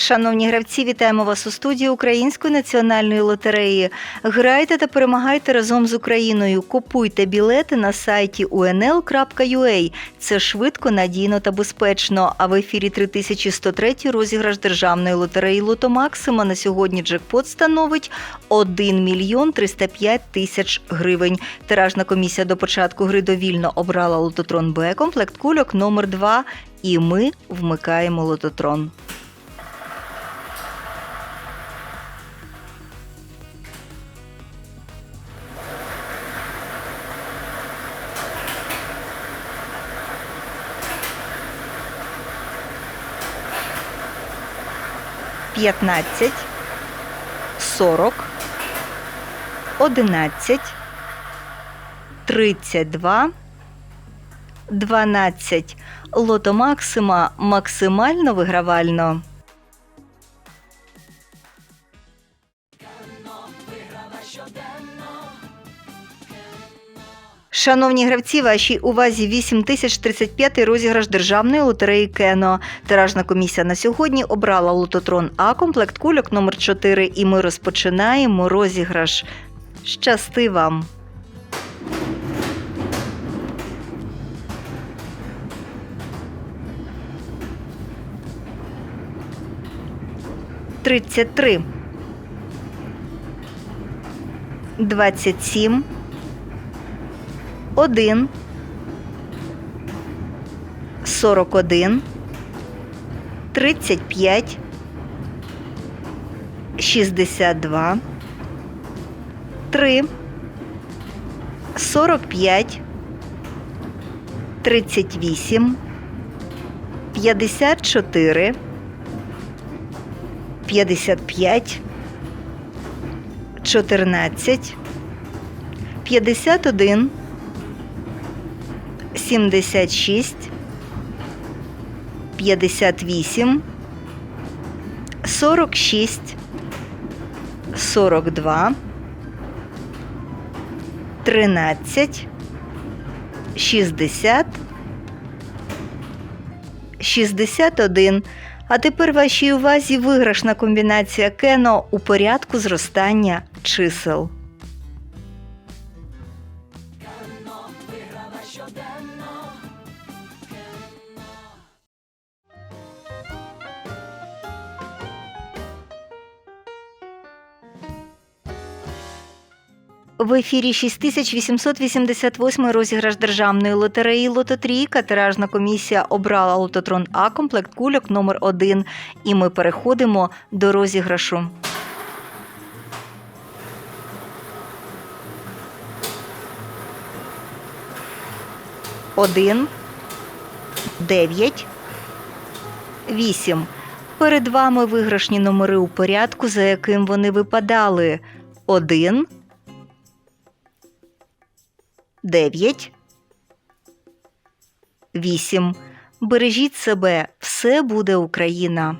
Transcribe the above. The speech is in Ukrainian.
Шановні гравці, вітаємо вас у студії Української національної лотереї. Грайте та перемагайте разом з Україною. Купуйте білети на сайті unl.ua. Це швидко, надійно та безпечно. А в ефірі 3103 розіграш державної лотереї Лото Максима на сьогодні джекпот становить 1 мільйон 305 тисяч гривень. Тиражна комісія до початку гри довільно обрала лототрон Б, комплект кульок номер 2 і ми вмикаємо лототрон. П'ятнадцять, сорок, одинадцять, тридцять два, дванадцять. Лото Максима максимально вигравально. Шановні гравці, вашій увазі 8035 розіграш державної лотереї Кено. Тиражна комісія на сьогодні обрала лототрон А, комплект кульок номер 4 і ми розпочинаємо розіграш. Щасти вам! Тридцять три. Двадцять сім. 1, 41, 35, 62, 3, 45, 38, 54, 55, 14, 51, 76, 58, 46, 42, 13, 60, 61. А тепер вашій увазі виграшна комбінація кено у порядку зростання чисел. В ефірі 6888 розіграш державної лотереї Лототрійка. Тиражна комісія обрала лототрон А комплект кульок номер 1 І ми переходимо до розіграшу. Один, дев'ять, вісім. Перед вами виграшні номери у порядку, за яким вони випадали. Один. 9, 8. Бережіть себе, все буде Україна.